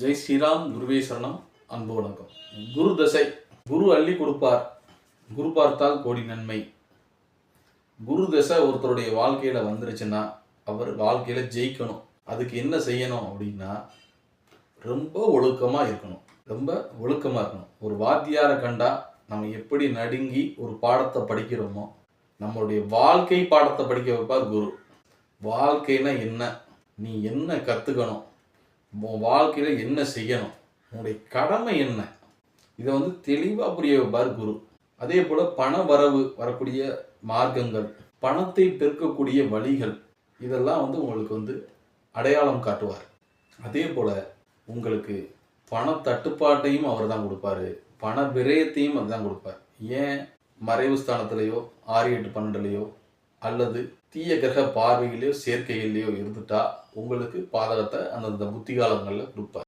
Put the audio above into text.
ஜெய் ஸ்ரீராம் குருவே சரணம் அன்பு வணக்கம். குரு தசை குரு அள்ளி கொடுப்பார். குரு பார்த்தால் கோடி நன்மை. குரு தசை ஒருத்தருடைய வாழ்க்கையில வந்துருச்சுன்னா அவர் வாழ்க்கையில ஜெயிக்கணும். அதுக்கு என்ன செய்யணும் அப்படின்னா ரொம்ப ஒழுக்கமா இருக்கணும். ரொம்ப ஒழுக்கமா இருக்கணும். ஒரு வாத்தியாரை கண்டா நம்ம எப்படி நடுங்கி ஒரு பாடத்தை படிக்கிறோமோ நம்மளுடைய வாழ்க்கை பாடத்தை படிக்க வைப்பார் குரு. வாழ்க்கைனா என்ன? நீ என்ன கற்றுக்கணும் உன் வாழ்க்கையில் என்ன செய்யணும்? உன்னுடைய கடமை என்ன? இதை வந்து தெளிவாக புரிய வைப்பார் குரு. அதே போல் பண வரவு வரக்கூடிய மார்க்கங்கள் பணத்தை பெருக்கக்கூடிய வழிகள் இதெல்லாம் வந்து உங்களுக்கு வந்து அடையாளம் காட்டுவார். அதே போல் உங்களுக்கு பண தட்டுப்பாட்டையும் அவர் தான் கொடுப்பாரு. பண விரயத்தையும் அவர் தான் கொடுப்பார். ஏன் மறைவு ஸ்தானத்திலேயோ ஆறு எட்டு பன்னெண்டுலேயோ அல்லது தீய கிரக பார்வையிலையோ சேர்க்கையிலையோ இருந்துட்டா உங்களுக்கு பாதகத்தை அந்தந்த புத்தி காலங்களில் கொடுப்பார்.